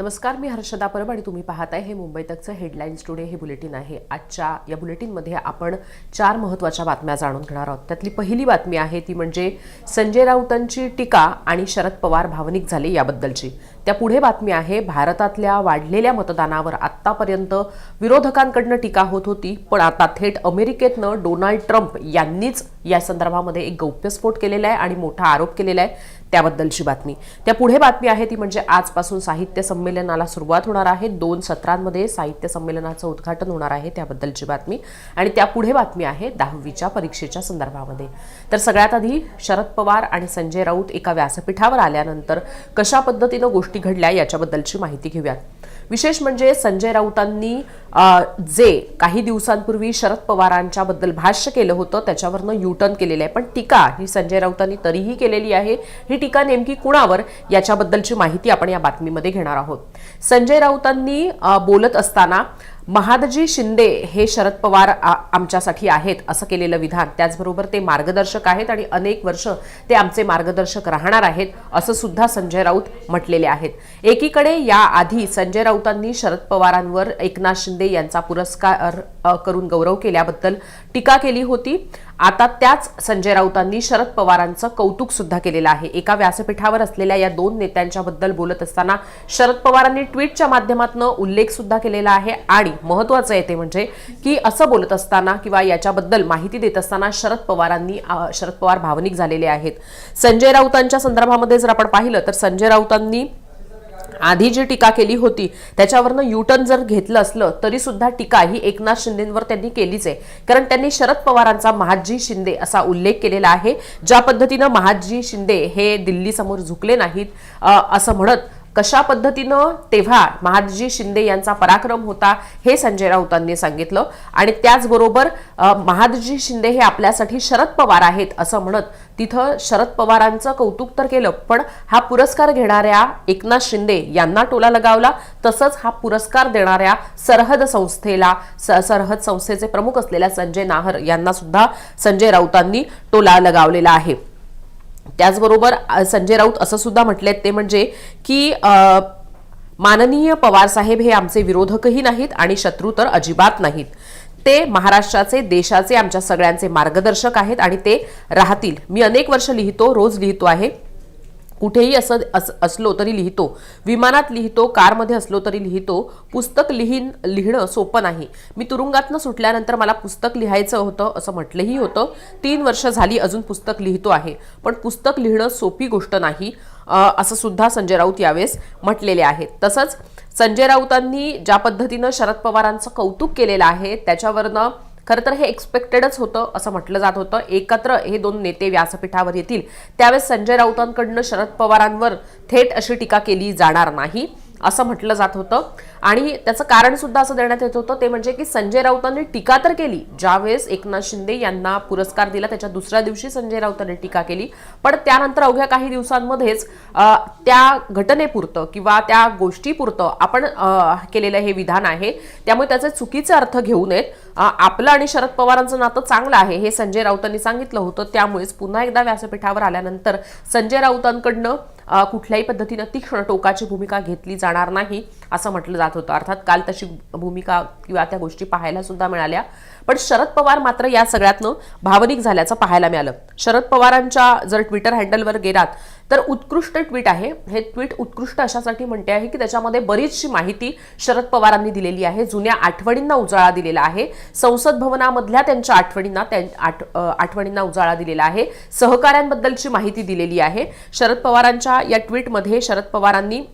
नमस्कार मी हर्षदा परब आणि तुम्ही पाहताय हे मुंबई तकचं हेडलाईन्स टुडे हे बुलेटिन आहे. आजच्या या बुलेटिनमध्ये आपण चार महत्त्वाच्या बातम्या जाणून घेणार आहोत. त्यातली पहिली बातमी आहे ती म्हणजे संजय राऊतांची टीका आणि शरद पवार भावनिक झाले याबद्दलची. त्या पुढे बातमी आहे भारतातल्या वाढलेल्या मतदानावर आत्तापर्यंत विरोधकांकडनं टीका होत होती पण आता थेट अमेरिकेतनं डोनाल्ड ट्रम्प यांनीच या संदर्भामध्ये एक गौप्यस्फोट केलेला आहे आणि मोठा आरोप केलेला आहे. त्याबद्दलची बातमी. त्या पुढे बातमी आहे ती म्हणजे आजपासून साहित्य संमेलनाला सुरुवात होणार आहे. दोन सत्रांमध्ये साहित्य संमेलनाचं उद्घाटन होणार आहे त्याबद्दलची बातमी. आणि त्या पुढे बातमी आहे दहावीच्या परीक्षेच्या संदर्भामध्ये. तर सगळ्यात आधी शरद पवार आणि संजय राऊत एका व्यासपीठावर आल्यानंतर कशा पद्धतीनं गोष्टी घडल्या याच्याबद्दलची माहिती घेऊयात. विशेष म्हणजे संजय राऊतांनी जे काही दिवसांपूर्वी शरद पवारांच्या बद्दल भाष्य केलं होतं त्याच्यावरनं युटर्न केलेलं आहे. पण टीका ही संजय राऊतांनी तरीही केलेली आहे. ही टीका नेमकी कुणावर याच्याबद्दलची माहिती आपण या बातमीमध्ये घेणार आहोत. संजय राऊतांनी बोलत असताना महादजी शिंदे हे शरद पवार आ- आमच्यासाठी आहेत असं केलेलं विधान. त्याचबरोबर ते मार्गदर्शक आहेत आणि अनेक वर्ष ते आमचे मार्गदर्शक राहणार आहेत असं सुद्धा संजय राऊत म्हटलेले आहेत. एकीकडे याआधी संजय राऊतांनी शरद पवारांवर एकनाथ शिंदे यांचा पुरस्कार करून गौरव केल्याबद्दल टीका केली होती. आता त्याच संजय राऊतांनी शरद पवारांचं कौतुक सुद्धा केलेलं आहे. एका व्यासपीठावर असलेल्या या दोन नेत्यांच्या बद्दल बोलत असताना शरद पवारांनी ट्विटच्या माध्यमातून उल्लेख सुद्धा केलेला आहे. आणि महत्वाचं आहे ते म्हणजे की असं बोलत असताना किंवा याच्याबद्दल माहिती देत असताना शरद पवारांनी शरद पवार भावनिक झालेले आहेत. संजय राऊतांच्या संदर्भामध्ये जर आपण पाहिलं तर संजय राऊतांनी आधी जी टीका केली होती त्याच्यावरनं युटर्न जर घेतलं असलं तरी सुद्धा टीका ही एकनाथ शिंदेवर त्यांनी केलीच आहे. कारण त्यांनी शरद पवारांचा महादजी शिंदे असा उल्लेख केलेला आहे ज्या पद्धतीनं महादजी शिंदे हे दिल्लीसमोर झुकले नाहीत असं म्हणत कशा पद्धतीनं तेव्हा महादजी शिंदे यांचा पराक्रम होता हे संजय राऊतांनी सांगितलं. आणि त्याचबरोबर महादजी शिंदे हे आपल्यासाठी शरद पवार आहेत असं म्हणत तिथं शरद पवारांचं कौतुक तर केलं पण हा पुरस्कार घेणाऱ्या एकनाथ शिंदे यांना टोला लगावला. तसंच हा पुरस्कार देणाऱ्या सरहद संस्थेला स- सरहद संस्थेचे प्रमुख असलेल्या संजय नाहर यांना सुद्धा संजय राऊतांनी टोला लगावलेला आहे. त्याचबरोबर संजय राऊत असं सुद्धा म्हटलेत ते म्हणजे की माननीय पवार साहेब हे आमचे विरोधकही नाहीत आणि शत्रू तर अजिबात नाहीत. ते महाराष्ट्राचे देशाचे आमच्या सगळ्यांचे मार्गदर्शक आहेत आणि ते राहतील. मी अनेक वर्ष लिहितो रोज लिहितो आहे. कुठेही असं अस- असलो तरी लिहितो. विमानात लिहितो कारमध्ये असलो तरी लिहितो. पुस्तक लिहीन लिहिणं सोपं नाही. मी तुरुंगातनं सुटल्यानंतर मला पुस्तक लिहायचं होतं असं म्हटलंही होतं. तीन वर्ष झाली अजून पुस्तक लिहितो आहे. पण पुस्तक लिहिणं सोपी गोष्ट नाही असं सुद्धा संजय राऊत यावेळेस म्हटलेले आहेत तसंच संजय राऊतांनी ज्या पद्धतीनं शरद पवारांचं कौतुक केलेलं आहे त्याच्यावरनं खरं तर हे एक्सपेक्टेडच होतं असं म्हटलं जात होतं. एकत्र हे दोन नेते व्यासपीठावर येतील. त्यावेळेस संजय राऊतांकडनं शरद पवारांवर थेट अशी टीका केली जाणार नाही असं म्हटलं जात होतं. आणि त्याचं कारण सुद्धा असं देण्यात येत होतं ते म्हणजे की संजय राऊतांनी टीका तर केली. ज्यावेळेस एकनाथ शिंदे यांना पुरस्कार दिला त्याच्या दुसऱ्या दिवशी संजय राऊतांनी टीका केली. पण त्यानंतर अवघ्या काही दिवसांमध्येच त्या घटनेपुरतं किंवा त्या गोष्टीपुरतं आपण केलेलं हे विधान आहे. त्यामुळे त्याचे चुकीचे अर्थ घेऊ नयेत. आपलं आणि शरद पवारांचं नातं चांगलं आहे हे संजय राऊतांनी सांगितलं होतं. त्यामुळेच पुन्हा एकदा व्यासपीठावर आल्यानंतर संजय राऊतांकडनं कुठल्याही पद्धतीनं तीक्ष्ण टोकाची भूमिका घेतली जाणार नाही असं म्हटलं जात होतं. अर्थात काल तशी भूमिका किंवा त्या गोष्टी पाहायला सुद्धा मिळाल्या. पण शरद पवार मात्र या सगळ्यातनं भावनिक झाल्याचं पाहायला मिळालं. शरद पवारांच्या जर ट्विटर हँडलवर गेलात तर उत्कृष्ट ट्विट आहे. हे ट्विट उत्कृष्ट अशासाठी म्हणते आहे की त्याच्यामध्ये बरीचशी माहिती शरद पवारांनी दिलेली आहे. जुन्या आठवणींना उजाळा दिलेला आहे. संसद भवनामधल्या त्यांच्या आठवणींना त्यां- आठ- आठवणींना उजाळा दिलेला आहे. सहकाऱ्यांबद्दलची माहिती दिलेली आहे. शरद पवारांच्या या ट्विटमध्ये शरद पवारांनी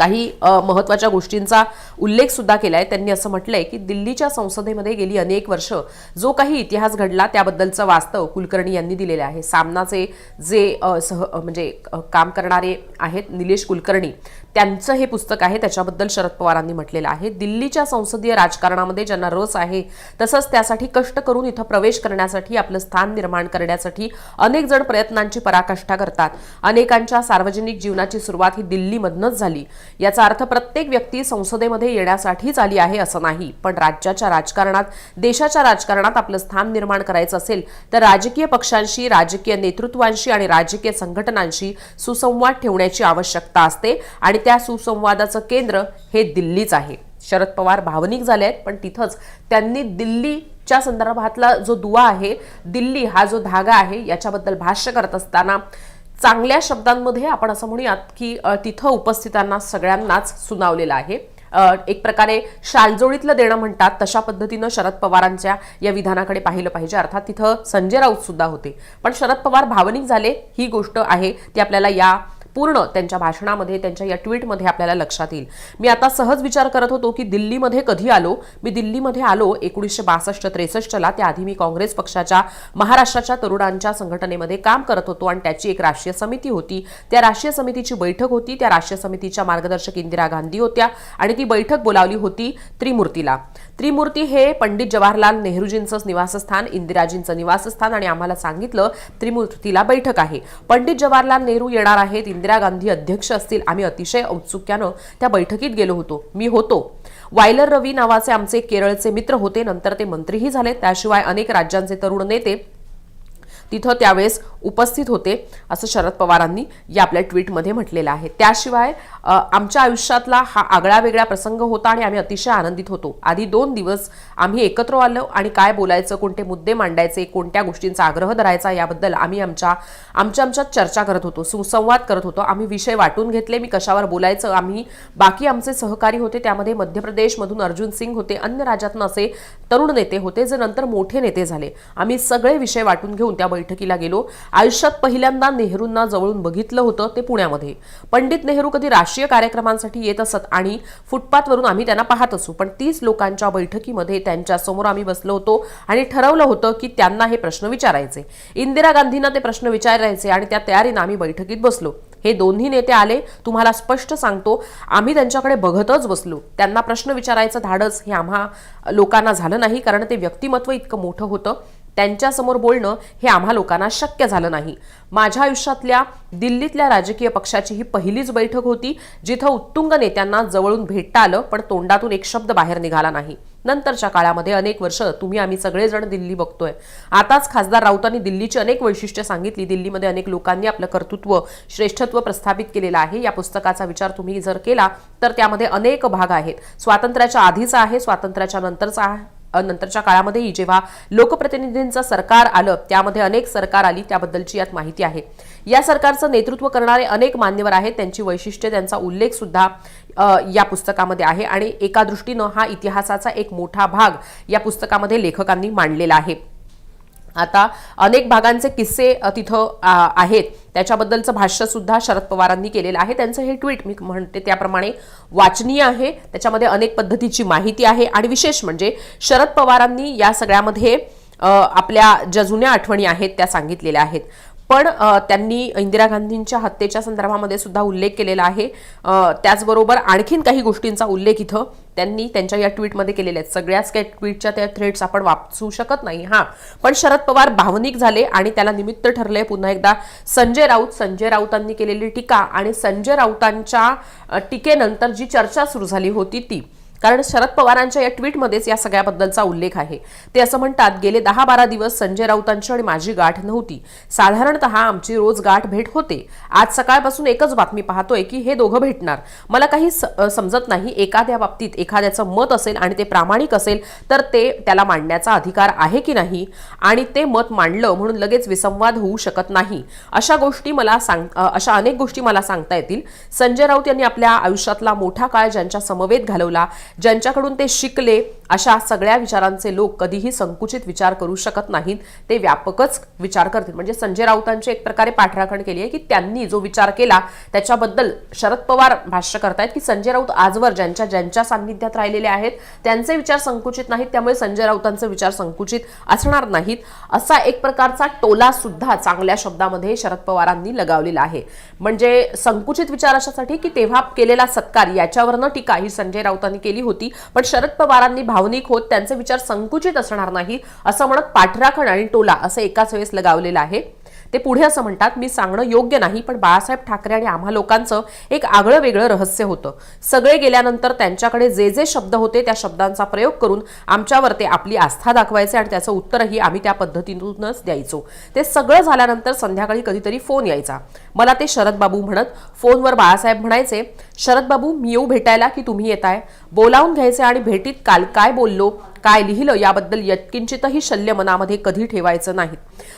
काही महत्त्वाच्या गोष्टींचा उल्लेख सुद्धा केलाय. त्यांनी असं म्हटलंय की दिल्लीच्या संसदेमध्ये गेली अनेक वर्ष जो काही इतिहास घडला त्याबद्दलचं वास्तव कुलकर्णी यांनी दिलेलं आहे. सामनाचे जे सह म्हणजे काम करणारे आहेत निलेश कुलकर्णी त्यांचं हे पुस्तक आहे. त्याच्याबद्दल शरद पवारांनी म्हटलेलं आहे. दिल्लीच्या संसदीय राजकारणामध्ये ज्यांना रस आहे तसंच त्यासाठी कष्ट करून इथं प्रवेश करण्यासाठी आपलं स्थान निर्माण करण्यासाठी अनेक जण प्रयत्नांची पराकाष्ठा करतात. अनेकांच्या सार्वजनिक जीवनाची सुरुवात ही दिल्लीमधनच झाली. याचा अर्थ प्रत्येक व्यक्ती संसदेमध्ये येण्यासाठीच आली आहे असं नाही. पण राज्याच्या राजकारणात देशाच्या राजकारणात आपलं स्थान निर्माण करायचं असेल तर राजकीय पक्षांशी राजकीय नेतृत्वांशी आणि राजकीय संघटनांशी सुसंवाद ठेवण्याची आवश्यकता असते आणि त्या सुसंवादाचं केंद्र हे दिल्लीच आहे. शरद पवार भावनिक झाले आहेत पण तिथंच त्यांनी दिल्लीच्या संदर्भातला जो दुवा आहे दिल्ली हा जो धागा आहे याच्याबद्दल भाष्य करत असताना चांगल्या शब्दांमध्ये आपण असं म्हणूयात की तिथं उपस्थितांना सगळ्यांनाच सुनावलेलं आहे. एक प्रकारे शालजोळीतलं देणं म्हणतात तशा पद्धतीनं शरद पवारांच्या या विधानाकडे पाहिलं पाहिजे. अर्थात तिथं संजय राऊत सुद्धा होते. पण शरद पवार भावनिक झाले ही गोष्ट आहे ती आपल्याला या पूर्ण त्यांच्या भाषणामध्ये त्यांच्या या ट्विटमध्ये आपल्याला लक्षात येईल. मी आता सहज विचार करत होतो की दिल्लीमध्ये कधी आलो? मी दिल्लीमध्ये आलो एकोणीसशे बासष्ट त्रेसष्टला. त्याआधी मी काँग्रेस पक्षाच्या महाराष्ट्राच्या तरुणांच्या संघटनेमध्ये काम करत होतो आणि त्याची एक राष्ट्रीय समिती होती. त्या राष्ट्रीय समितीची बैठक होती. त्या राष्ट्रीय समितीच्या मार्गदर्शक इंदिरा गांधी होत्या आणि ती बैठक बोलावली होती त्रिमूर्तीला. त्रिमूर्ती हे पंडित जवाहरलाल नेहरूजींचं निवासस्थान इंदिराजींचं निवासस्थान आणि आम्हाला सांगितलं त्रिमूर्तीला बैठक आहे. पंडित जवाहरलाल नेहरू येणार आहेत इंदिरा गांधी अध्यक्ष असतील. आम्ही अतिशय औत्सुक्यानं त्या बैठकीत गेलो होतो. मी होतो. वायलर रवी नावाचे आमचे केरळचे मित्र होते. नंतर ते मंत्रीही झाले त्याशिवाय अनेक राज्यांचे तरुण नेते तिथं त्यावेळेस उपस्थित होते असं शरद पवारांनी या आपल्या ट्विटमध्ये म्हटलेलं आहे. त्याशिवाय आमच्या आयुष्यातला हा आगळा वेगळा प्रसंग होता आणि आम्ही अतिशय आनंदित होतो. आधी दोन दिवस आम्ही एकत्र आलो आणि काय बोलायचं कोणते मुद्दे मांडायचे कोणत्या गोष्टींचा आग्रह धरायचा याबद्दल आम्ही आमच्या आमच्या आमच्यात चर्चा करत होतो सुसंवाद करत होतो. आम्ही विषय वाटून घेतले मी कशावर बोलायचं आम्ही बाकी आमचे सहकारी होते त्यामध्ये मध्य प्रदेशमधून अर्जुन सिंग होते अन्य राज्यातून असे तरुण नेते होते जे नंतर मोठे नेते झाले. आम्ही सगळे विषय वाटून घेऊन त्या बैठकीला गेलो. आयुष्यात पहिल्यांदा नेहरूंना जवळून बघितलं होतं ते पुण्यामध्ये. पंडित नेहरू कधी राष्ट्रीय कार्यक्रमांसाठी येत असत आणि फुटपाथवरून आम्ही त्यांना पाहत असू पण तीस लोकांच्या बैठकीमध्ये त्यांच्यासमोर आम्ही बसलो होतो आणि ठरवलं होतं की त्यांना हे प्रश्न विचारायचे. इंदिरा गांधींना ते प्रश्न विचारायचे आणि त्या तयारीनं आम्ही बैठकीत बसलो. हे दोन्ही नेते आले तुम्हाला स्पष्ट सांगतो आम्ही त्यांच्याकडे बघतच बसलो. त्यांना प्रश्न विचारायचं धाडस हे आम्हा लोकांना झालं नाही कारण ते व्यक्तिमत्व इतकं मोठं होतं. त्यांच्यासमोर बोलणं हे आम्हा लोकांना शक्य झालं नाही. माझ्या आयुष्यातल्या दिल्लीतल्या राजकीय पक्षाची ही पहिलीच बैठक होती जिथं उत्तुंग नेत्यांना जवळून भेटता आलं पण तोंडातून एक शब्द बाहेर निघाला नाही. नंतरच्या काळामध्ये अनेक वर्ष तुम्ही आम्ही सगळेजण दिल्ली बघतोय. आताच खासदार राऊतांनी दिल्लीची अनेक वैशिष्ट्ये सांगितली. दिल्लीमध्ये अनेक लोकांनी आपलं कर्तृत्व श्रेष्ठत्व प्रस्थापित केलेलं आहे. या पुस्तकाचा विचार तुम्ही जर केला तर त्यामध्ये अनेक भाग आहेत. स्वातंत्र्याच्या आधीचा आहे स्वातंत्र्याच्या नंतरचा आहे. नंतरच्या काळामध्येही जेव्हा लोकप्रतिनिधींचं सरकार आलं त्यामध्ये अनेक सरकार आली त्याबद्दलची यात माहिती आहे. या सरकारचं नेतृत्व करणारे अनेक मान्यवर आहेत त्यांची वैशिष्ट्ये त्यांचा उल्लेख सुद्धा या पुस्तकामध्ये आहे. आणि एका दृष्टीनं हा इतिहासाचा एक मोठा भाग या पुस्तकामध्ये लेखकांनी मांडलेला आहे. आता अनेक भागांचे किस्से तिथं आहेत. त्याच्याबद्दलचं भाष्यसुद्धा शरद पवारांनी केलेलं आहे. त्यांचं हे ट्विट मी म्हणते त्याप्रमाणे वाचनीय आहे. त्याच्यामध्ये अनेक पद्धतीची माहिती आहे. आणि विशेष म्हणजे शरद पवारांनी या सगळ्यामध्ये आपल्या ज्या जुन्या आठवणी आहेत त्या सांगितलेल्या आहेत. पण त्यांनी इंदिरा गांधींच्या हत्येच्या संदर्भामध्ये सुद्धा उल्लेख केलेला आहे. त्याचबरोबर आणखीन काही गोष्टींचा उल्लेख इथं त्यांनी त्यांच्या या ट्विटमध्ये केलेले आहेत. सगळ्याच काही ट्विटच्या त्या थ्रेड्स आपण वाचू शकत नाही. हां. पण शरद पवार भावनिक झाले आणि त्याला निमित्त ठरले पुन्हा एकदा संजय राऊत. संजय राऊतांनी केलेली टीका आणि संजय राऊतांच्या टीकेनंतर जी चर्चा सुरू झाली होती ती कारण शरद पवारांच्या या ट्विटमध्येच या सगळ्याबद्दलचा उल्लेख आहे. ते असं म्हणतात गेले दहा बारा दिवस संजय राऊतांची आणि माझी गाठ नव्हती. साधारणतः आमची रोज गाठ भेट होते. आज सकाळपासून एकच बातमी पाहतोय की हे दोघं भेटणार. मला काही स- समजत नाही एखाद्या बाबतीत एखाद्याचं मत असेल आणि ते प्रामाणिक असेल तर ते त्याला मांडण्याचा अधिकार आहे की नाही? आणि ते मत मांडलं म्हणून लगेच विसंवाद होऊ शकत नाही. अशा गोष्टी मला सांग अशा अनेक गोष्टी मला सांगता येतील. संजय राऊत यांनी आपल्या आयुष्यातला मोठा काळ ज्यांच्या समवेत घालवला ज्यांच्याकडून ते शिकले अशा सगळ्या विचारांचे लोक कधीही संकुचित विचार करू शकत नाहीत. ते व्यापकच विचार करतील. म्हणजे संजय राऊतांची एक प्रकारे पाठराखण केली आहे की त्यांनी जो विचार केला त्याच्याबद्दल शरद पवार भाष्य करतायत की संजय राऊत आजवर ज्यांच्या ज्यांच्या सान्निध्यात राहिलेले आहेत त्यांचे विचार संकुचित नाहीत. त्यामुळे संजय राऊतांचे विचार संकुचित असणार नाहीत. असा एक प्रकारचा टोला सुद्धा चांगल्या शब्दामध्ये शरद पवारांनी लगावलेला आहे. म्हणजे संकुचित विचार अशासाठी की तेव्हा केलेला सत्कार याच्यावरनं टीका ही संजय राऊतांनी केली होती. पण शरद पवारांनी भावनिक होत त्यांचे विचार संकुचित असणार नाही असं म्हणत पाठराखण आणि टोला असं एकाच वेळेस लगावलेलं आहे. ते पुढे असं म्हणतात मी सांगणं योग्य नाही पण बाळासाहेब ठाकरे आणि आम्हा लोकांचं एक आगळं वेगळं रहस्य होतं. सगळे गेल्यानंतर त्यांच्याकडे जे जे शब्द होते त्या शब्दांचा प्रयोग करून आमच्यावर ते आपली आस्था दाखवायचे आणि त्याचं उत्तरही आम्ही त्या पद्धतीतूनच द्यायचो. ते सगळं झाल्यानंतर संध्याकाळी कधीतरी फोन यायचा. मला ते शरद बाबू म्हणत फोनवर बाळासाहेब म्हणायचे शरद बाबू मी येऊ भेटायला की तुम्ही येताय? बोलावून घ्यायचे आणि भेटीत काल काय बोललो काय लिहिलं याबद्दल यत्किंचितही शल्य मनामध्ये कधी ठेवायचं नाही.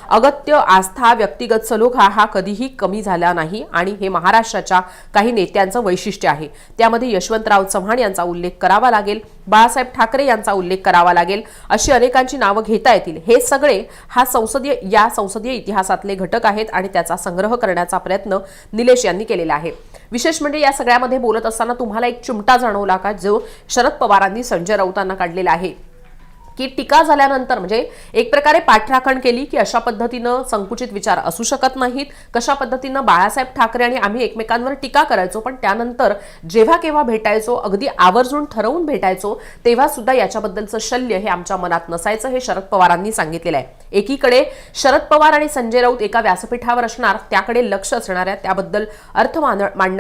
अगत्य आस्था व्यक्तिगत सलोख हा हा कधीही कमी झाला नाही आणि हे महाराष्ट्राच्या काही नेत्यांचं वैशिष्ट्य आहे. त्यामध्ये यशवंतराव चव्हाण यांचा उल्लेख करावा लागेल बाळासाहेब ठाकरे यांचा उल्लेख करावा लागेल अशी अनेकांची नावं घेता येतील. हे सगळे हा संसदीय या संसदीय इतिहासातले घटक आहेत आणि त्याचा संग्रह करण्याचा प्रयत्न निलेश यांनी केलेला आहे. विशेष म्हणजे या सगळ्यामध्ये बोलत असताना तुम्हाला एक चिमटा जाणवला का जो शरद पवारांनी संजय राऊतांना काढलेला आहे? की टीका झाल्यानंतर म्हणजे एक प्रकारे पाठराखण केली की अशा पद्धतीनं संकुचित विचार असू शकत नाहीत कशा पद्धतीनं बाळासाहेब ठाकरे आणि आम्ही एकमेकांवर टीका करायचो पण त्यानंतर जेव्हा केव्हा भेटायचो अगदी आवर्जून ठरवून भेटायचो तेव्हा सुद्धा याच्याबद्दलचं शल्य हे आमच्या मनात नसायचं हे शरद पवारांनी सांगितलेलं आहे. एकीकडे शरद पवार आणि संजय राऊत एका व्यासपीठावर असणार त्याकडे लक्ष असणाऱ्या त्याबद्दल अर्थ मान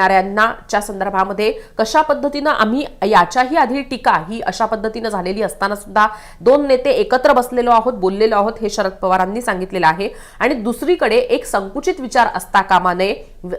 संदर्भामध्ये कशा पद्धतीनं आम्ही याच्याही आधी टीका ही अशा पद्धतीनं झालेली असताना सुद्धा दोन नेते एकत्र बसलेलो आहोत बोललेलो आहोत हे शरद पवारांनी सांगितलेलं आहे. आणि दुसरीकडे एक संकुचित विचार असता कामा नये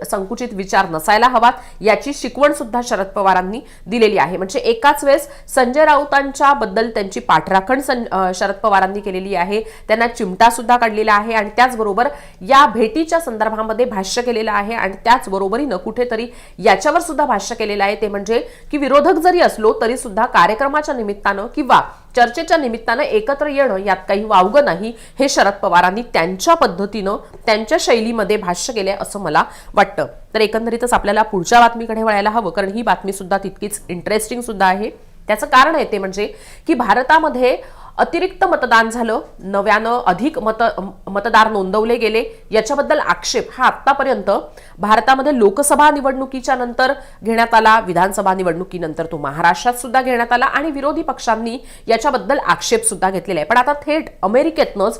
संकुचित विचार नसायला हवात याची शिकवण सुद्धा शरद पवारांनी दिलेली आहे. म्हणजे एकाच वेळेस संजय राऊतांच्या बद्दल त्यांची पाठराखण सं- शरद पवारांनी केलेली आहे. त्यांना चिमटा सुद्धा काढलेला आहे आणि त्याचबरोबर या भेटीच्या संदर्भामध्ये भाष्य केलेलं आहे आणि त्याचबरोबरीनं कुठेतरी याच्यावर सुद्धा भाष्य केलेलं आहे. ते म्हणजे की विरोधक जरी असलो तरी सुद्धा कार्यक्रमाच्या निमित्तानं किंवा चर्चेच्या निमित्तानं एकत्र येणं यात काही वावगं नाही हे शरद पवारांनी त्यांच्या पद्धतीनं त्यांच्या शैलीमध्ये भाष्य केलंय असं मला वाटतं. तर एकंदरीतच आपल्याला पुढच्या बातमीकडे वळायला हवं कारण ही बातमी सुद्धा तितकीच इंटरेस्टिंग सुद्धा आहे. त्याचं कारण आहे ते म्हणजे की भारतामध्ये अतिरिक्त मतदान झालं. नव्यानं अधिक मत मतदार नोंदवले गेले. याच्याबद्दल आक्षेप हा आत्तापर्यंत भारतामध्ये लोकसभा निवडणुकीच्या नंतर घेण्यात आला. विधानसभा निवडणुकीनंतर तो महाराष्ट्रात सुद्धा घेण्यात आला आणि विरोधी पक्षांनी याच्याबद्दल आक्षेप सुद्धा घेतलेला आहे. पण आता थेट अमेरिकेतनंच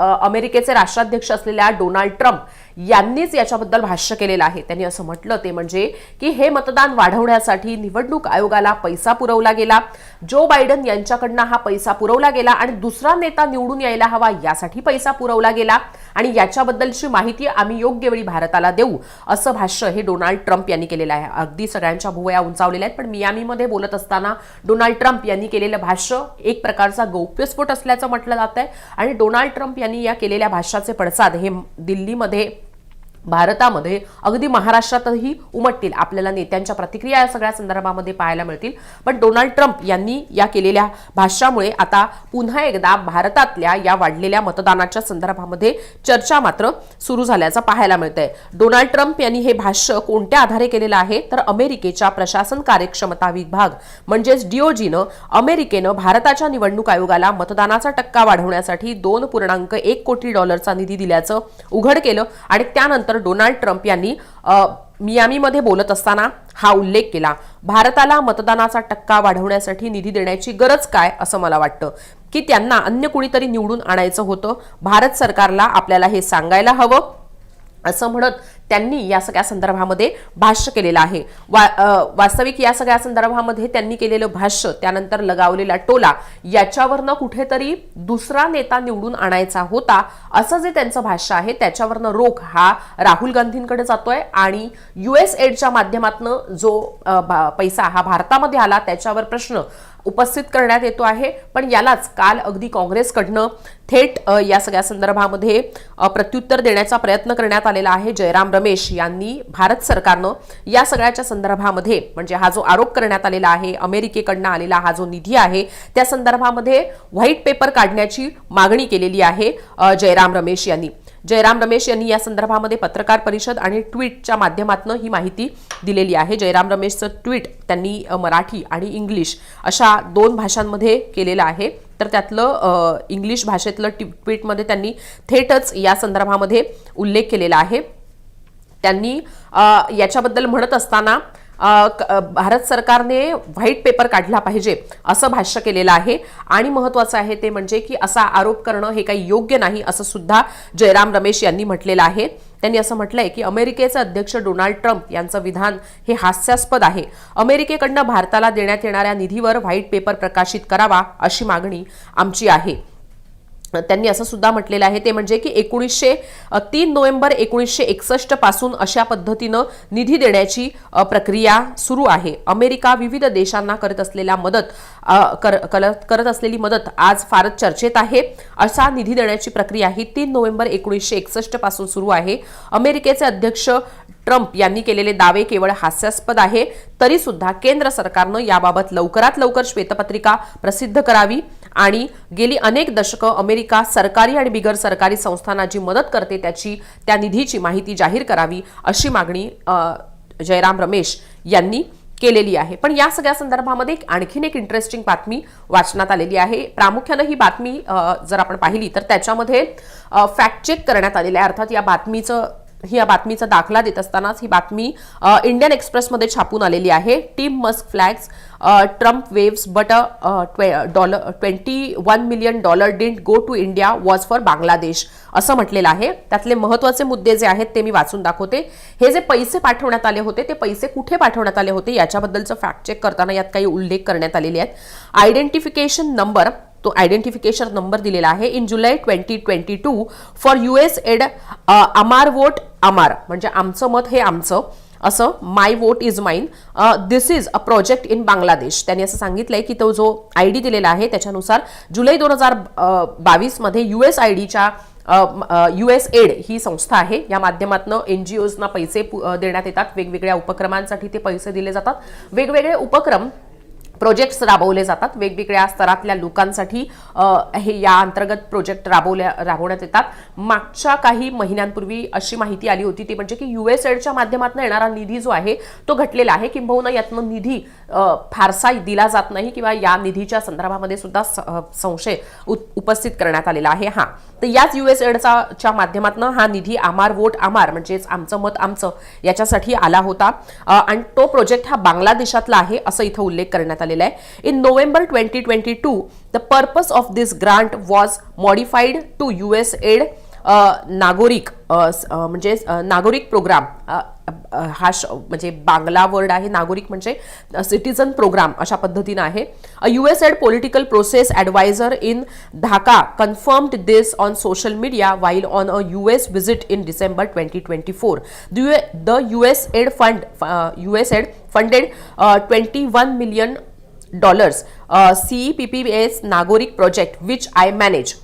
अमेरिकेचे राष्ट्राध्यक्ष असलेल्या डोनाल्ड ट्रम्प यांनीच याच्याबद्दल भाष्य केलेलं आहे. त्यांनी असं म्हटलं ते म्हणजे की हे मतदान वाढवण्यासाठी निवडणूक आयोगाला पैसा पुरवला गेला. जो बायडन यांच्याकडनं हा पैसा पुरवला गेला आणि दुसरा नेता निवडून यायला हवा यासाठी पैसा पुरवला गेला आणि याच्याबद्दलची माहिती आम्ही योग्य वेळी भारताला देऊ असं भाष्य हे डोनाल्ड ट्रम्प यांनी केलेलं आहे. अगदी सगळ्यांच्या भुवया उंचावलेल्या आहेत पण मियामीमध्ये बोलत असताना डोनाल्ड ट्रम्प यांनी केलेलं भाष्य एक प्रकारचा गौप्यस्फोट असल्याचं म्हटलं जात आहे आणि डोनाल्ड ट्रम्प यांनी या केलेल्या भाष्याचे पडसाद हे दिल्लीमध्ये भारतामध्ये अगदी महाराष्ट्रातही उमटतील. आपल्याला नेत्यांच्या प्रतिक्रिया या सगळ्या संदर्भामध्ये पाहायला मिळतील. पण डोनाल्ड ट्रम्प यांनी या केलेल्या भाष्यामुळे आता पुन्हा एकदा भारतातल्या या वाढलेल्या मतदानाच्या संदर्भामध्ये चर्चा मात्र सुरू झाल्याचं पाहायला मिळतंय. डोनाल्ड ट्रम्प यांनी हे भाष्य कोणत्या आधारे केलेलं आहे? तर अमेरिकेच्या प्रशासन कार्यक्षमता विभाग म्हणजेच डीओजीनं अमेरिकेनं भारताच्या निवडणूक आयोगाला मतदानाचा टक्का वाढवण्यासाठी दोन पूर्णांक एक कोटी डॉलरचा निधी दिल्याचं उघड केलं आणि त्यानंतर डोनाल्ड ट्रम्प यांनी मियामीमध्ये बोलत असताना हा उल्लेख केला. भारताला मतदानाचा टक्का वाढवण्यासाठी निधी देण्याची गरज काय असं मला वाटतं? की त्यांना अन्य कुणीतरी निवडून आणायचं होतं? भारत सरकारला आपल्याला हे सांगायला हवं? असं म्हणत त्यांनी या सगळ्या संदर्भामध्ये भाष्य केलेलं आहे. वा वास्तविक या सगळ्या संदर्भामध्ये त्यांनी केलेलं भाष्य त्यानंतर लगावलेला टोला याच्यावरनं कुठेतरी दुसरा नेता निवडून आणायचा होता असं जे त्यांचं भाष्य आहे त्याच्यावरनं रोख हा राहुल गांधींकडे जातोय आणि युएस एडच्या माध्यमातून जो भा- पैसा हा भारतामध्ये आला त्याच्यावर प्रश्न. उपस्थित करण्यात येतो आहे. पण यालाच काल अगदी काँग्रेसकडनं थेट या सगळ्या संदर्भामध्ये प्रत्युत्तर देण्याचा प्रयत्न करण्यात आलेला आहे. जयराम रमेश यांनी भारत सरकारनं या सगळ्याच्या संदर्भामध्ये म्हणजे हा जो आरोप करण्यात आलेला आहे अमेरिकेकडनं आलेला हा जो निधी आहे त्या संदर्भामध्ये व्हाईट पेपर काढण्याची मागणी केलेली आहे जयराम रमेश यांनी. जयराम रमेश यांनी या संदर्भामध्ये पत्रकार परिषद आणि ट्विटच्या माध्यमातून ही माहिती दिलेली आहे. जयराम रमेशचं ट्विट त्यांनी मराठी आणि इंग्लिश अशा दोन भाषांमध्ये केलेलं आहे. तर त्यातलं इंग्लिश भाषेतलं टी- ट्विटमध्ये त्यांनी थेटच या संदर्भामध्ये उल्लेख केलेला आहे. त्यांनी याच्याबद्दल म्हणत असताना भारत सरकारने व्हाईट पेपर काढला पाहिजे असं भाष्य केलेलं आहे. आणि महत्वाचं आहे ते म्हणजे की असा आरोप करणं हे काही योग्य नाही असं सुद्धा जयराम रमेश यांनी म्हटलेलं आहे. त्यांनी असं म्हटलंय की अमेरिकेचे अध्यक्ष डोनाल्ड ट्रम्प यांचं विधान हे हास्यास्पद आहे. अमेरिकेकडनं भारताला देण्यात येणाऱ्या निधीवर व्हाईट पेपर प्रकाशित करावा अशी मागणी आमची आहे. त्यांनी असं सुद्धा म्हटलेलं आहे ते म्हणजे की एकोणीसशे तीन नोव्हेंबर एकोणीसशे एकसष्टपासून अशा पद्धतीनं निधी देण्याची प्रक्रिया सुरू आहे. अमेरिका विविध देशांना करत असलेल्या मदत कर- करत असलेली मदत आज फारच चर्चेत आहे. असा निधी देण्याची प्रक्रिया ही तीन नोव्हेंबर एकोणीसशे एकसष्टपासून सुरू आहे. अमेरिकेचे अध्यक्ष ट्रम्प यांनी केलेले दावे केवळ हास्यास्पद आहे तरी सुद्धा केंद्र सरकारनं याबाबत लवकरात लवकर श्वेतपत्रिका प्रसिद्ध करावी. आणि गेली अनेक दशकं अमेरिका सरकारी आणि बिगर सरकारी संस्थांना जी मदत करते त्याची त्या निधीची माहिती जाहीर करावी अशी मागणी जयराम रमेश यांनी केलेली आहे. पण या सगळ्या संदर्भामध्ये एक आणखीन एक इंटरेस्टिंग बातमी वाचण्यात आलेली आहे. प्रामुख्यानं ही बातमी जर आपण पाहिली तर त्याच्यामध्ये फॅक्ट चेक करण्यात आलेलं आहे. अर्थात या बातमीचं ही या बातमीचा दाखला देत असतानाच ही बातमी इंडियन एक्सप्रेसमध्ये छापून आलेली आहे. Team Musk flags Trump waves but a dollar twenty one million dollar didn't go to India was for Bangladesh असं म्हटलेलं आहे. त्यातले महत्त्वाचे मुद्दे जे आहेत ते मी वाचून दाखवते. हे जे पैसे पाठवण्यात आले होते ते पैसे कुठे पाठवण्यात आले होते याच्याबद्दलचं फॅक्ट चेक करताना यात काही उल्लेख करण्यात आलेले आहेत. आयडेंटिफिकेशन नंबर तो आयडेंटिफिकेशन नंबर दिलेला आहे. In July twenty twenty two for U S aid Amar vote Amar म्हणजे आमचं मत हे आमचं. असं my vote is mine this is a project in Bangladesh त्यांनी असं सांगितलंय की तो जो आय डी दिलेला आहे त्याच्यानुसार जुलै दोन हजार बावीसमध्ये यू एस आय डीच्या यू एस एड ही संस्था आहे. या माध्यमातून एन जी ओजना पैसे पु- देण्यात येतात. वेगवेगळ्या उपक्रमांसाठी ते पैसे दिले जातात. वेगवेगळे उपक्रम प्रोजेक्ट्स राबवले जातात. वेगवेगळ्या स्तरातल्या लोकांसाठी हे या अंतर्गत प्रोजेक्ट राबवल्या राबवण्यात येतात. मागच्या काही महिन्यांपूर्वी अशी माहिती आली होती ती म्हणजे की युएस एडच्या माध्यमातून येणारा निधी जो आहे तो घटलेला आहे. किंबहुना यातनं निधी फारसा दिला जात नाही किंवा या निधीच्या संदर्भामध्ये सुद्धा स- संशय उपस्थित करण्यात आलेला आहे. हा. तर याच युएस एडचा माध्यमातून हा निधी आमार वोट आमार म्हणजेच आमचं मत आमचं याच्यासाठी आला होता. आणि तो प्रोजेक्ट हा बांगलादेशातला आहे असं इथं उल्लेख करण्यात आलेला आहे. In November twenty twenty two the purpose of this grant was modified to U S aid Nagorik म्हणजे अ, नागरिक प्रोग्राम हा श म्हणजे बांगला वर्ड आहे नागरिक म्हणजे सिटीजन प्रोग्राम अशा पद्धतीनं आहे. A U S aid political process adviser in Dhaka confirmed this on social media while on a U S visit in December twenty twenty four. The U S aid fund U S aid funded twenty one million dollars C E P P S Nagorik project which I manage.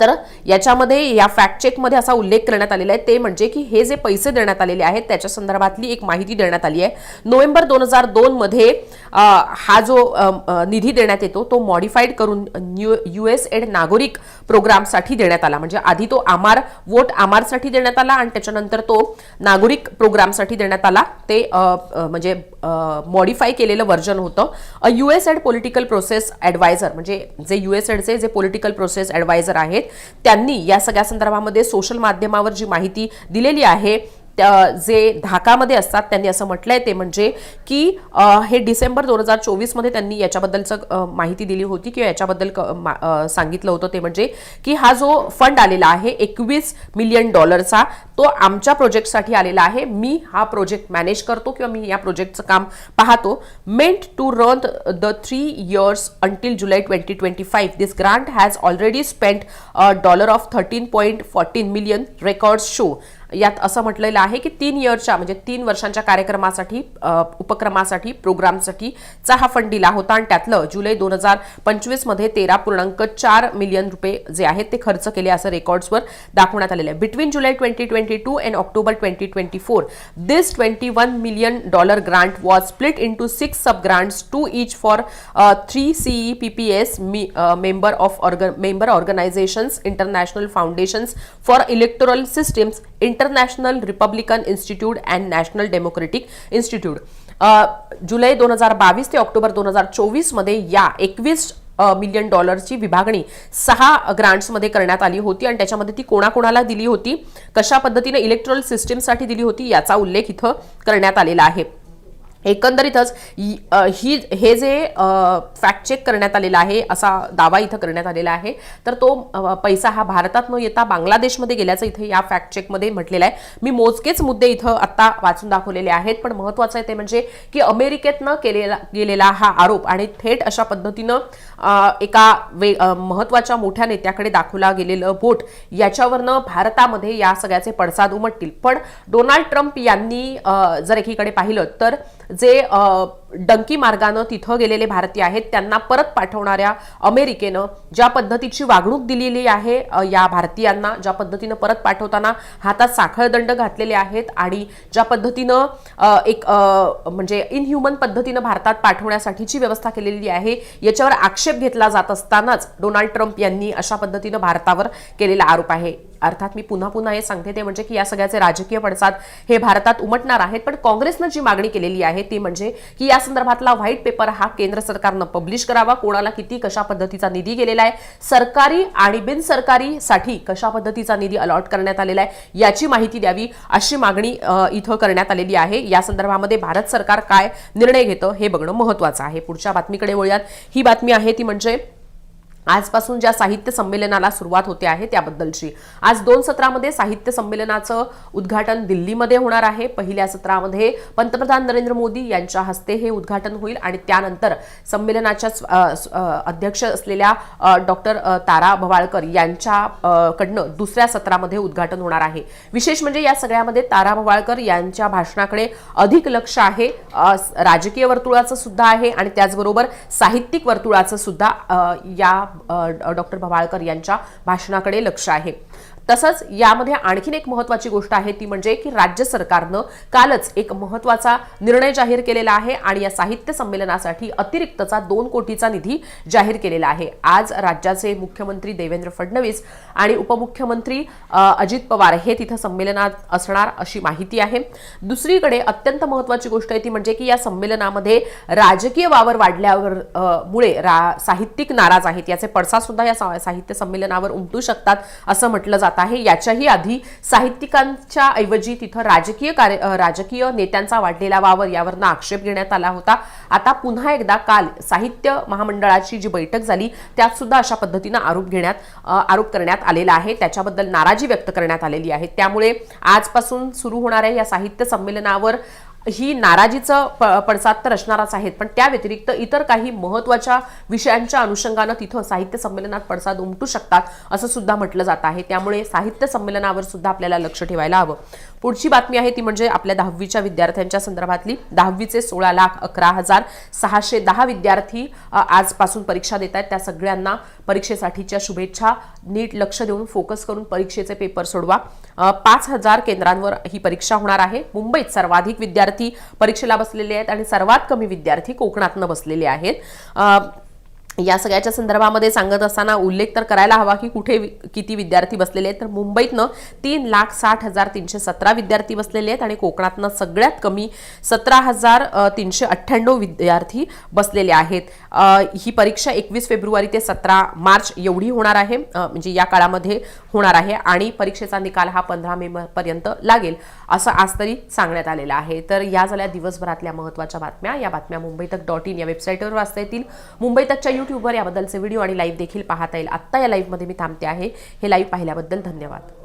तर याच्यामध्ये या fact चेकमध्ये असा उल्लेख करण्यात आलेला आहे. ते म्हणजे की हे जे पैसे देण्यात आलेले आहेत त्याच्या संदर्भातली एक माहिती देण्यात आली आहे. नोव्हेंबर दोन हजार दोनमध्ये हा जो निधी देण्यात येतो तो मॉडिफाईड करून यू एस एड नागरिक प्रोग्रामसाठी देण्यात आला. म्हणजे आधी तो आमार वोट आमारसाठी देण्यात आला आणि त्याच्यानंतर तो नागरिक प्रोग्रामसाठी देण्यात आला. ते म्हणजे मॉडिफाय केलेलं व्हर्जन होतं. A U S aid political process adviser म्हणजे जे यू एस एडचे जे पॉलिटिकल प्रोसेस ॲडवायझर आहेत त्यांनी या सगळ्या संदर्भामध्ये सोशल माध्यमावर जी माहिती दिलेली आहे जे धाकामध्ये असतात त्यांनी असं म्हटलंय ते म्हणजे की हे डिसेंबर दोन हजार चोवीसमध्ये त्यांनी याच्याबद्दलचं माहिती दिली होती किंवा याच्याबद्दल क- मा- सांगितलं होतं ते म्हणजे की हा जो फंड आलेला आहे एकवीस मिलियन डॉलरचा तो आमच्या प्रोजेक्टसाठी आलेला आहे. मी हा प्रोजेक्ट मॅनेज करतो किंवा मी या प्रोजेक्टचं काम पाहतो. Meant to run the three years until July twenty twenty five this grant has already spent dollar of thirteen point fourteen million records show यात असं म्हटलेलं आहे की तीन इयरच्या म्हणजे तीन वर्षांच्या कार्यक्रमासाठी उपक्रमासाठी प्रोग्रामसाठी चा हा फंड दिला होता आणि त्यातलं जुलै दोन हजार पंचवीसमध्ये तेरा पूर्णांक चार मिलियन रुपये जे आहेत ते खर्च केले असं रेकॉर्ड्सवर दाखवण्यात आलेलं आहे. Between July twenty twenty two and October twenty twenty four this twenty one million dollar grant was split into six sub grants to each for three C E P P S uh, member uh, of organ, member organizations, international foundations for electoral systems, International Republican Institute and National Democratic Institute. जुलै दोन हजार बावीस ते October दोन हजार चोवीसमध्ये या एकवीस million डॉलरची विभागणी सहा ग्रांट्समध्ये करण्यात आली होती आणि त्याच्यामध्ये ती कोणाकोणाला दिली होती? कशा पद्धतीने इलेक्ट्रॉल सिस्टीमसाठी दिली होती याचा उल्लेख इथं करण्यात आलेला आहे. एकंदरीतच ही हे जे फॅक्ट चेक करण्यात आलेला आहे असा दावा इथं करण्यात आलेला आहे तर तो पैसा हा भारतात न येता बांगलादेशमध्ये गेल्याचं इथे या फॅक्ट चेकमध्ये म्हटलेलं आहे. मी मोजकेच मुद्दे इथं आत्ता वाचून दाखवलेले आहेत पण महत्वाचं आहे ते म्हणजे की अमेरिकेतनं केलेला गेलेला हा आरोप आणि थेट अशा पद्धतीनं एका वे महत्त्वाच्या महत्त्वाच्या मोठ्या नेत्याकडे दाखवला गेलेलं बोट याच्यावरनं भारतामध्ये या सगळ्याचे पडसाद उमटतील. पण डोनाल्ड ट्रम्प यांनी जर एकीकडे पाहिलं तर जे डंकी मार्गानं तिथं गेलेले भारतीय आहेत त्यांना परत पाठवणाऱ्या अमेरिकेनं ज्या पद्धतीची वागणूक दिलेली आहे या भारतीयांना ज्या पद्धतीनं परत पाठवताना हातात साखळदंड घातलेले आहेत आणि ज्या पद्धतीनं एक म्हणजे इनह्युमन पद्धतीनं भारतात पाठवण्यासाठीची व्यवस्था केलेली आहे याच्यावर आक्षेप घेतला जात असतानाच डोनाल्ड ट्रम्प यांनी अशा पद्धतीनं भारतावर केलेला आरोप आहे. अर्थात मी पुन्हा पुन्हा हे सांगते ते म्हणजे की या सगळ्याचे राजकीय पडसाद हे भारतात उमटणार आहेत. पण काँग्रेसनं जी मागणी केलेली आहे ती म्हणजे की या संदर्भातला व्हाईट पेपर हा केंद्र सरकारनं पब्लिश करावा. कोणाला किती कशा पद्धतीचा निधी गेलेला आहे सरकारी आणि बिनसरकारी साठी कशा पद्धतीचा निधी अलॉट करण्यात आलेला आहे याची माहिती द्यावी अशी मागणी इथं करण्यात आलेली आहे. या संदर्भामध्ये भारत सरकार काय निर्णय घेतं हे बघणं महत्वाचं आहे. पुढच्या बातमीकडे वळूयात. ही बातमी आहे ती म्हणजे आजपासून ज्या साहित्य संमेलनाला सुरुवात होते आहे त्याबद्दलची. आज दोन सत्रामध्ये साहित्य संमेलनाचं उद्घाटन दिल्लीमध्ये होणार आहे. पहिल्या सत्रामध्ये पंतप्रधान नरेंद्र मोदी यांच्या हस्ते हे उद्घाटन होईल आणि त्यानंतर संमेलनाच्या अध्यक्ष असलेल्या डॉक्टर तारा भवाळकर यांच्या कडनं दुसऱ्या सत्रामध्ये उद्घाटन होणार आहे. विशेष म्हणजे या सगळ्यामध्ये तारा भवाळकर यांच्या भाषणाकडे अधिक लक्ष आहे. राजकीय वर्तुळाचं सुद्धा आहे आणि त्याचबरोबर साहित्यिक वर्तुळाचं सुद्धा या डॉक्टर भवाळकर यांच्या भाषणाकडे लक्ष आहे. तसंच यामध्ये आणखीन एक महत्वाची गोष्ट आहे ती म्हणजे की राज्य सरकारनं कालच एक महत्त्वाचा निर्णय जाहीर केलेला आहे आणि या साहित्य संमेलनासाठी अतिरिक्तचा दोन कोटीचा निधी जाहीर केलेला आहे. आज राज्याचे मुख्यमंत्री देवेंद्र फडणवीस आणि उपमुख्यमंत्री अजित पवार हे तिथं संमेलनात असणार अशी माहिती आहे. दुसरीकडे अत्यंत महत्वाची गोष्ट आहे ती म्हणजे की या संमेलनामध्ये राजकीय वावर वाढल्यावर मुळे रा- साहित्यिक नाराज आहेत. याचे पडसाद सुद्धा या सा- साहित्य संमेलनावर उमटू शकतात असं म्हटलं जात आहे. याच्याही आधी साहित्यिकांच्या ऐवजी तिथं राजकीय कार्य राजकीय नेत्यांचा वाढलेला वावर यावरनं आक्षेप घेण्यात आला होता. आता पुन्हा एकदा काल साहित्य महामंडळाची जी बैठक झाली त्यात सुद्धा अशा पद्धतीनं आरोप घेण्यात आरोप करण्यात आलेला आहे. त्याच्याबद्दल नाराजी व्यक्त करण्यात आलेली आहे. त्यामुळे आजपासून सुरू होणाऱ्या या साहित्य संमेलनावर ही नाराजीचं प पडसाद तर असणारच आहेत. पण त्या व्यतिरिक्त इतर काही महत्त्वाच्या विषयांच्या अनुषंगानं तिथं साहित्य संमेलनात पडसाद उमटू शकतात असं सुद्धा म्हटलं जात आहे. त्यामुळे साहित्य संमेलनावर सुद्धा आपल्याला लक्ष ठेवायला हवं. पुढची बातमी आहे ती म्हणजे आपल्या दहावीच्या विद्यार्थ्यांच्या संदर्भातली. दहावीचे सोळा लाख अकरा हजार सहाशे दहा विद्यार्थी आजपासून परीक्षा देत आहेत. त्या सगळ्यांना परीक्षेसाठीच्या शुभेच्छा. नीट लक्ष देऊन फोकस करून परीक्षेचे पेपर सोडवा. पाच हजार केंद्रांवर ही परीक्षा होणार आहे. मुंबईत सर्वाधिक विद्यार्थी परीक्षेला बसलेले आहेत आणि सर्वात कमी विद्यार्थी कोकणातनं बसलेले आहेत. या सगळ्याच्या संदर्भामध्ये सांगत असताना उल्लेख तर करायला हवा की कुठे वि- किती विद्यार्थी बसलेले आहेत. तर मुंबईतनं तीन लाख साठ हजार तीनशे सतरा विद्यार्थी बसलेले आहेत आणि कोकणातनं सगळ्यात कमी सतरा हजार तीनशे अठ्ठ्याण्णव विद्यार्थी बसलेले आहेत. ही परीक्षा एकवीस फेब्रुवारी ते सतरा मार्च एवढी होणार आहे. म्हणजे या काळामध्ये होणार आहे आणि परीक्षेचा निकाल हा पंधरा मे पर्यंत लागेल असं आज तरी सांगण्यात आलेलं आहे. तर या झाल्या दिवसभरातल्या महत्त्वाच्या बातम्या. या बातम्या मुंबई तक डॉट इन या वेबसाईटवर वाचता येतील. मुंबई तकच्या यूट्यूबवर याबद्दलचे व्हिडिओ आणि लाईव्ह देखील पाहता येईल. आत्ता या लाईव्हमध्ये मी थांबते आहे. हे लाईव्ह पाहिल्याबद्दल धन्यवाद.